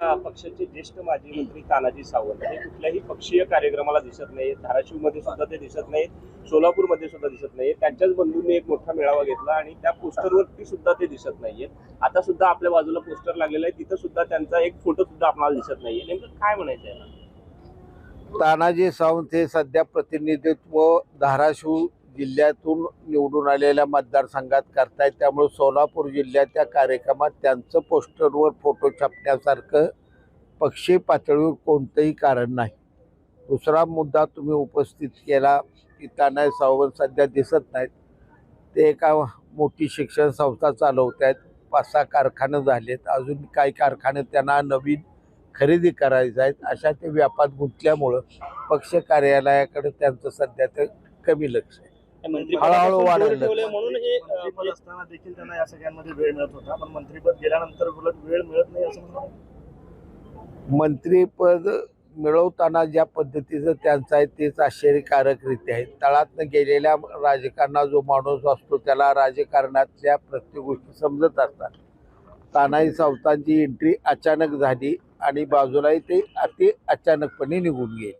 पक्षाचे ज्येष्ठ माजी मंत्री तानाजी सावंत. हे कुठल्याही पक्षीय कार्यक्रमाला दिसत नाहीत. धाराशिवमध्ये सुद्धा ते दिसत नाहीत. सोलापूरमध्ये सुद्धा दिसत नाहीत. त्यांच्याच बंधूंनी एक मोठा मेळावा घेतला आणि त्या पोस्टरवरती सुद्धा ते दिसत नाहीयेत. आता सुद्धा आपल्या बाजूला पोस्टर लागलेलं आहे. तिथं सुद्धा त्यांचा एक फोटो सुद्धा आपल्याला दिसत नाहीये. नेमकं काय म्हणायचं आहे? तानाजी सावंत हे सध्या प्रतिनिधित्व धाराशिव जिल्ह्यातून निवडून आलेल्या मतदारसंघात करतायत. त्यामुळे सोलापूर जिल्ह्याच्या कार्यक्रमात त्यांचं पोस्टरवर फोटो छापण्यासारखं पक्षी पातळीवर कोणतंही कारण नाही. दुसरा मुद्दा तुम्ही उपस्थित केला की सावंत सध्या दिसत नाहीत. ते एका मोठी शिक्षण संस्था चालवत आहेत पाच सहा कारखाने झालेत. अजून काही कारखाने त्यांना नवीन खरेदी करायचं आहेत. अशा ते व्यापात गुंतल्यामुळं पक्ष कार्यालयाकडे त्यांचं सध्या ते कमी लक्ष आहे. हळूहळू वाढायला. म्हणून हे मंत्रिपद असताना देखील त्यांना या सगळ्यांमध्ये वेळ मिळत होता पण मंत्रिपद गेल्यानंतर उलट वेळ मिळत नाही असं म्हणतात मंत्रीपद मिळवताना ज्या पद्धतीचं त्यांचं आहे तेच आश्चर्यकारकरीत्या आहे. तळातनं गेलेल्या राजकारणात जो माणूस असतो त्याला राजकारणातल्या प्रत्येक गोष्टी समजत असतात. तानाजी सावतांची एंट्री अचानक झाली आणि बाजूलाही ते अति अचानकपणे निघून गेले.